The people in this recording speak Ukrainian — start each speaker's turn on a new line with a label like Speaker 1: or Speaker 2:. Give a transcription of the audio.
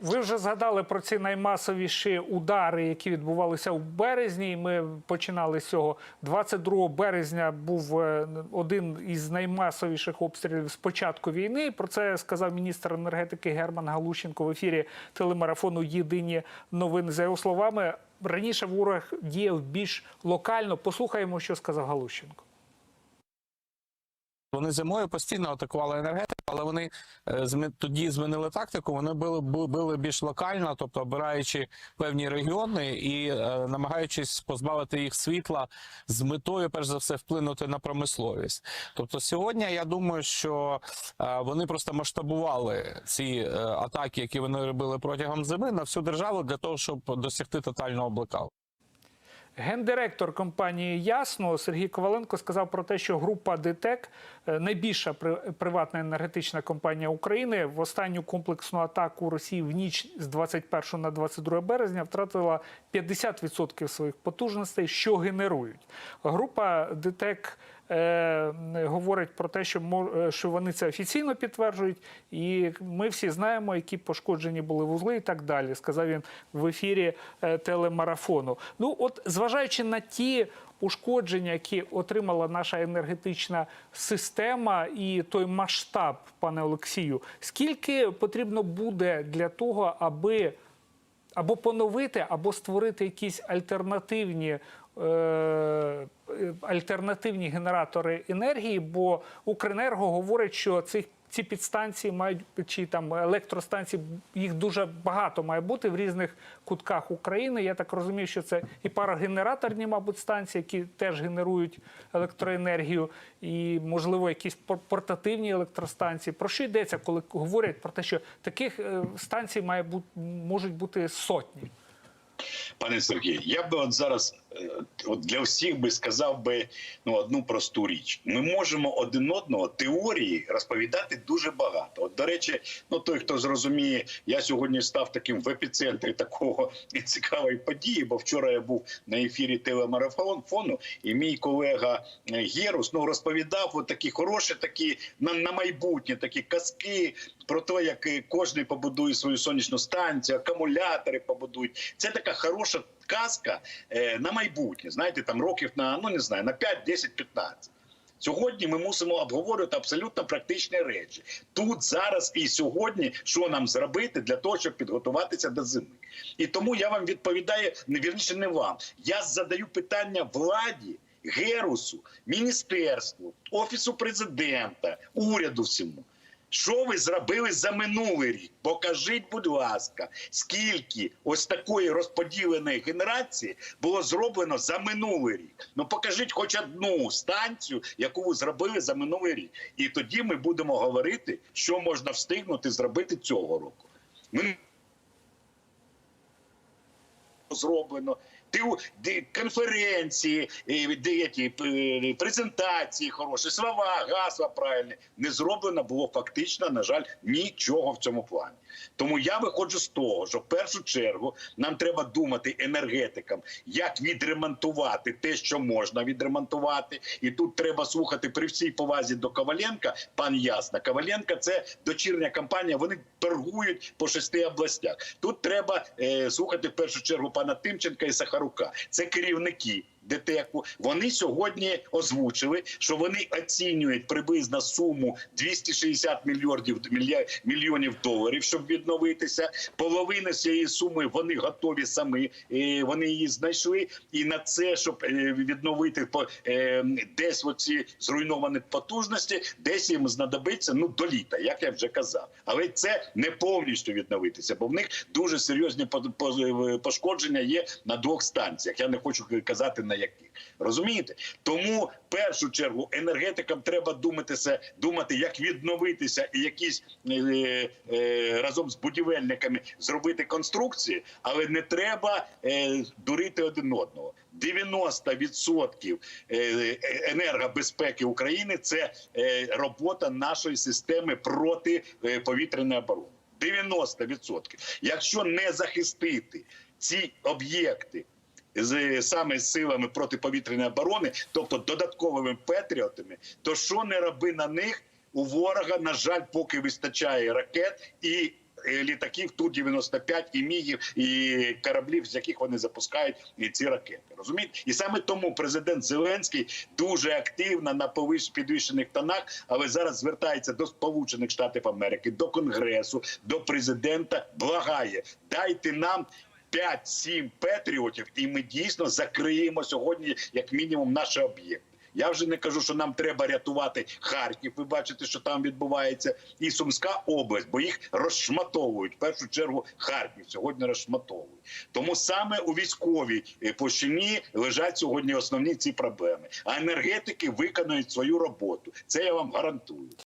Speaker 1: Ви вже згадали про ці наймасовіші удари, які відбувалися в березні. Ми починали з цього. 22 березня був е, один із наймасовіших обстрілів з початку війни. Про це сказав міністр енергетики Герман Галущенко в ефірі телемарафону Єдині новини. За його словами, раніше ворог діяв більш локально. Послухаємо, що сказав Галущенко.
Speaker 2: Вони зимою постійно атакували енергетику, але вони е, тоді змінили тактику. Вони били, били більш локально, тобто обираючи певні регіони і е, намагаючись позбавити їх світла з метою, перш за все, вплинути на промисловість. Тобто, сьогодні я думаю, що е, вони просто масштабували ці е, атаки, які вони робили протягом зими, на всю державу для того, щоб досягти тотального блекауту.
Speaker 1: Гендиректор компанії Ясно Сергій Коваленко сказав про те, що група ДТЕК е, найбільша при- приватна енергетична компанія України в останню комплексну атаку Росії в ніч з 21 на 22 березня втратила 50% своїх потужностей, що генерують. Група ДТЕК говорить про те, що е, що вони це офіційно підтверджують, і ми всі знаємо, які пошкоджені були вузли і так далі. Сказав він в ефірі е, телемарафону. Ну, от зважаючи на ті ушкодження, які отримала наша енергетична система, і той масштаб, пане Олексію, скільки потрібно буде для того, аби або поновити, або створити якісь альтернативні. е, Альтернативні генератори енергії, бо Укренерго говорить, що цих ці підстанції мають чи там електростанції, їх дуже багато має бути в різних кутках України. Я так розумію, що це і парогенераторні, мабуть, станції, які теж генерують електроенергію, і можливо якісь пор- портативні електростанції. Про що йдеться, коли говорять про те, що таких е, станцій має бути можуть бути сотні?
Speaker 3: Пане Сергію, я би от зараз е, от для всіх би сказав би ну одну просту річ. Ми можемо один одного теорії розповідати дуже багато. От до речі, ну той, хто зрозуміє, я сьогодні став таким в епіцентрі такого цікавої події, бо вчора я був на ефірі телемарафону і мій колега е, Герус ну розповідав от такі хороші, такі на, на майбутнє, такі казки про те, як е, кожен побудує свою сонячну станцію, акумулятори побудують. Це така хороша казка е, на майбутнє. Знаєте, там років на ну не знаю, на 5, 10, 15. Сьогодні ми мусимо обговорювати абсолютно практичні речі тут, зараз і сьогодні, що нам зробити для того, щоб підготуватися до зими. І тому я вам відповідаю не вірніше, не вам. Я задаю питання владі, герусу, міністерству, офісу президента, уряду всьому. Що ви зробили за минулий рік? Покажіть, будь ласка, скільки ось такої розподіленої генерації було зроблено за минулий рік. Ну покажіть хоч одну станцію, яку ви зробили за минулий рік. І тоді ми будемо говорити, що можна встигнути зробити цього року. Ми зроблено. Конференції, де ті, е, презентації хороші, слова, гасла правильні. Не зроблено було фактично, на жаль, нічого в цьому плані. Тому я виходжу з того, що в першу чергу нам треба думати енергетикам, як відремонтувати те, що можна відремонтувати. І тут треба слухати при всій повазі до Коваленка. Пан Ясна, Коваленка це дочірня компанія. Вони торгують по шести областях. Тут треба е, слухати в першу чергу пана Тимченка і Сахарука. Це керівники. ДТЕКу вони сьогодні озвучили, що вони оцінюють приблизно суму 260 мільйонів мільйонів доларів, щоб відновитися. Половина цієї суми вони готові самі. е, Вони її знайшли, і на це, щоб е, відновити е, десь оці зруйновані потужності, десь їм знадобиться ну до літа, як я вже казав. Але це не повністю відновитися, бо в них дуже серйозні по- по- пошкодження є на двох станціях. Я не хочу казати на яких. Розумієте? Тому в першу чергу енергетикам треба думатися, думати, як відновитися і якісь е, е, разом з будівельниками зробити конструкції, але не треба е, дурити один одного. 90% е, енергобезпеки України це е, робота нашої системи проти е, повітряної оборони. 90%. Якщо не захистити ці об'єкти з саме силами протиповітряної оборони, тобто додатковими патріотами, то що не роби на них у ворога, на жаль, поки вистачає ракет і е, літаків Ту-95 і мігів, і кораблів, з яких вони запускають ці ракети. Розумієте? І саме тому президент Зеленський дуже активно на підвищених тонах, але зараз звертається до Сполучених Штатів Америки, до Конгресу, до президента. Благає, дайте нам. 5-7 патріотів, і ми дійсно закриємо сьогодні, як мінімум, наші об'єкти. Я вже не кажу, що нам треба рятувати Харків. Ви бачите, що там відбувається, і Сумська область, бо їх розшматовують. В першу чергу Харків сьогодні розшматовують. Тому саме у військовій е, площині лежать сьогодні основні ці проблеми. А енергетики виконують свою роботу. Це я вам гарантую.